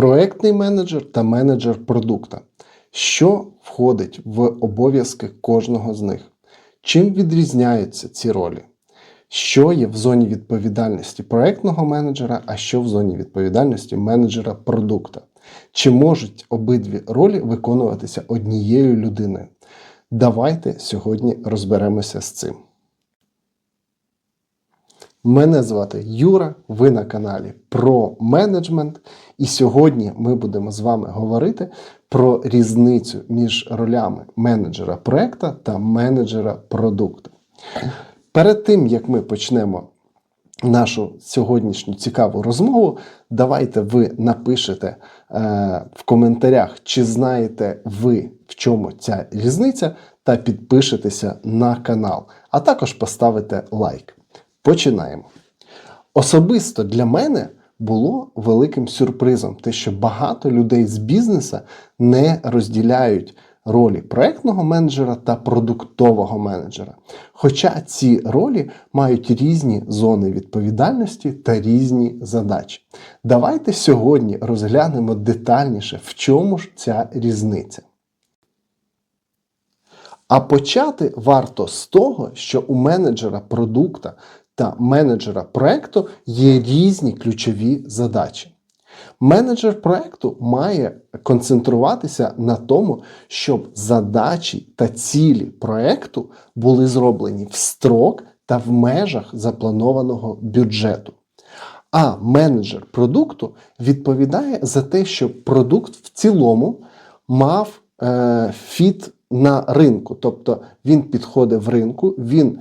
проектний менеджер та менеджер продукта. Що входить в обов'язки кожного з них? Чим відрізняються ці ролі? Що є в зоні відповідальності проектного менеджера, а що в зоні відповідальності менеджера продукта? Чи можуть обидві ролі виконуватися однією людиною? Давайте сьогодні розберемося з цим. Мене звати Юра, ви на каналі про менеджмент, і сьогодні ми будемо з вами говорити про різницю між ролями менеджера проекта та менеджера продукту. Перед тим як ми почнемо нашу сьогоднішню цікаву розмову, давайте ви напишете е, в коментарях, чи знаєте ви, в чому ця різниця, та підпишетеся на канал, а також поставите лайк. Починаємо. Особисто для мене було великим сюрпризом, те, що багато людей з бізнесу не розділяють ролі проектного менеджера та продуктового менеджера. Хоча ці ролі мають різні зони відповідальності та різні задачі. Давайте сьогодні розглянемо детальніше, в чому ж ця різниця. А почати варто з того, що у менеджера продукта та менеджера проекту є різні ключові задачі. Менеджер проекту має концентруватися на тому, щоб задачі та цілі проекту були зроблені в строк та в межах запланованого бюджету. А менеджер продукту відповідає за те, щоб продукт в цілому мав е, фіт на ринку. Тобто він підходить в ринку, він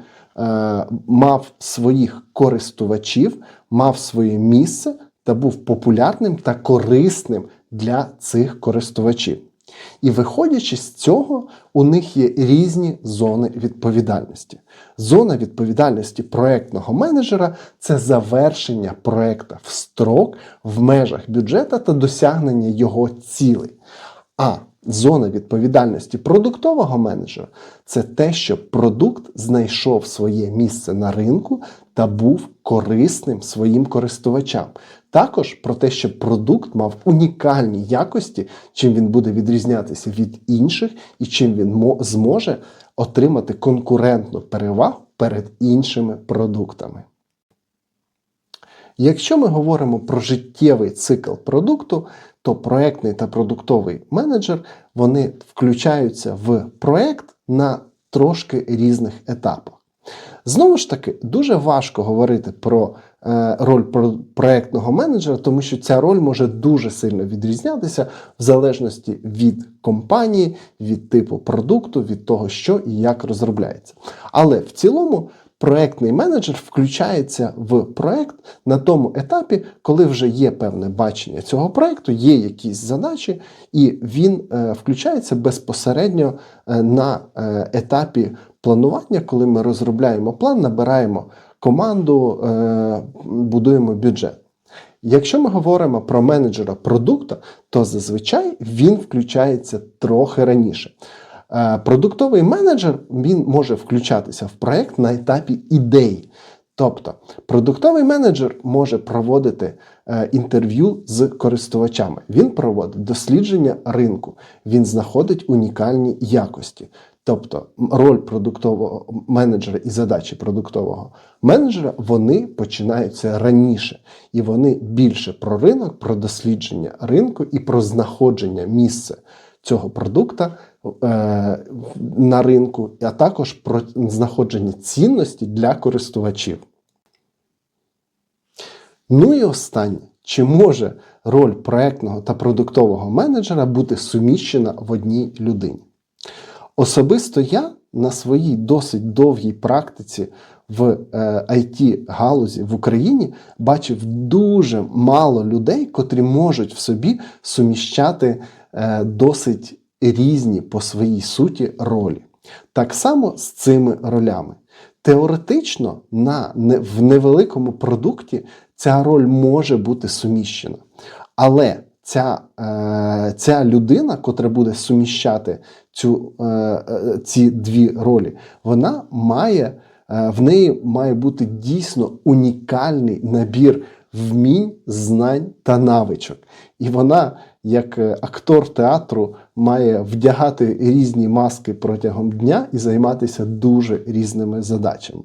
мав своїх користувачів, мав своє місце та був популярним та корисним для цих користувачів. І виходячи з цього, у них є різні зони відповідальності. Зона відповідальності проектного менеджера це завершення проекта в строк в межах бюджету та досягнення його цілей. А зона відповідальності продуктового менеджера це те, що продукт знайшов своє місце на ринку та був корисним своїм користувачам. Також про те, що продукт мав унікальні якості, чим він буде відрізнятися від інших і чим він зможе отримати конкурентну перевагу перед іншими продуктами. Якщо ми говоримо про життєвий цикл продукту, то проектний та продуктовий менеджер вони включаються в проект на трошки різних етапах. Знову ж таки, дуже важко говорити про е, роль проектного менеджера, тому що ця роль може дуже сильно відрізнятися в залежності від компанії, від типу продукту, від того, що і як розробляється. Але в цілому проектний менеджер включається в проект на тому етапі, коли вже є певне бачення цього проекту, є якісь задачі, і він е, включається безпосередньо е, на е, етапі планування, коли ми розробляємо план, набираємо команду, будуємо бюджет. Якщо ми говоримо про менеджера продукту, то зазвичай він включається трохи раніше. Е, продуктовий менеджер він може включатися в проект на етапі ідей. Тобто продуктовий менеджер може проводити е, інтерв'ю з користувачами. Він проводить дослідження ринку, він знаходить унікальні якості. Тобто роль продуктового менеджера і задачі продуктового менеджера вони починаються раніше, і вони більше про ринок, про дослідження ринку і про знаходження місця цього продукта на ринку, а також про знаходження цінності для користувачів. Ну і останнє, чи може роль проектного та продуктового менеджера бути суміщена в одній людині? Особисто я на своїй досить довгій практиці в it е, в Україні бачив дуже мало людей, котрі можуть в собі суміщати Е, досить різні по своїй суті ролі. Так само з цими ролями. Теоретично на, в невеликому продукті ця роль може бути суміщена. Але ця е, ця людина, котра буде суміщати цю, е, ці дві ролі, вона має, в неї має бути дійсно унікальний набір вмінь, знань та навичок. І вона, як е, актор театру, має вдягати різні маски протягом дня і займатися дуже різними задачами.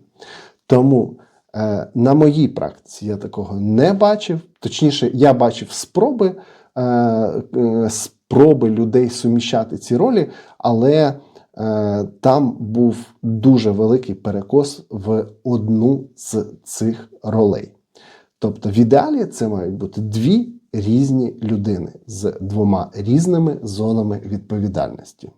Тому е, на моїй практиці я такого не бачив. Точніше, я бачив спроби, е, спроби людей суміщати ці ролі, але там був дуже великий перекос в одну з цих ролей. Тобто, в ідеалі це мають бути дві різні людини з двома різними зонами відповідальності.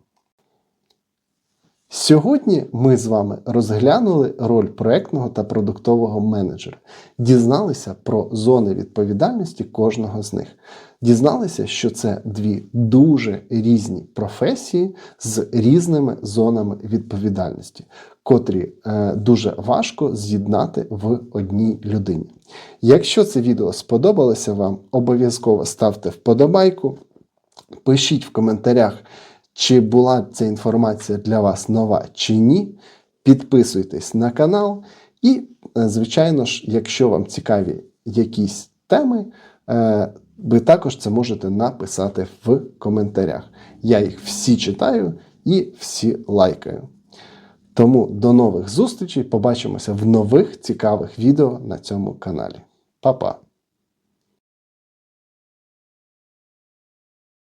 Сьогодні ми з вами розглянули роль проектного та продуктового менеджера, дізналися про зони відповідальності кожного з них. Дізналися, що це дві дуже різні професії з різними зонами відповідальності, котрі е, дуже важко з'єднати в одній людині. Якщо це відео сподобалося вам, обов'язково ставте вподобайку, пишіть в коментарях, чи була ця інформація для вас нова чи ні. Підписуйтесь на канал, і, е, звичайно ж, якщо вам цікаві якісь теми, е, ви також це можете написати в коментарях. Я їх всі читаю і всі лайкаю. Тому до нових зустрічей. Побачимося в нових цікавих відео на цьому каналі. Па-па!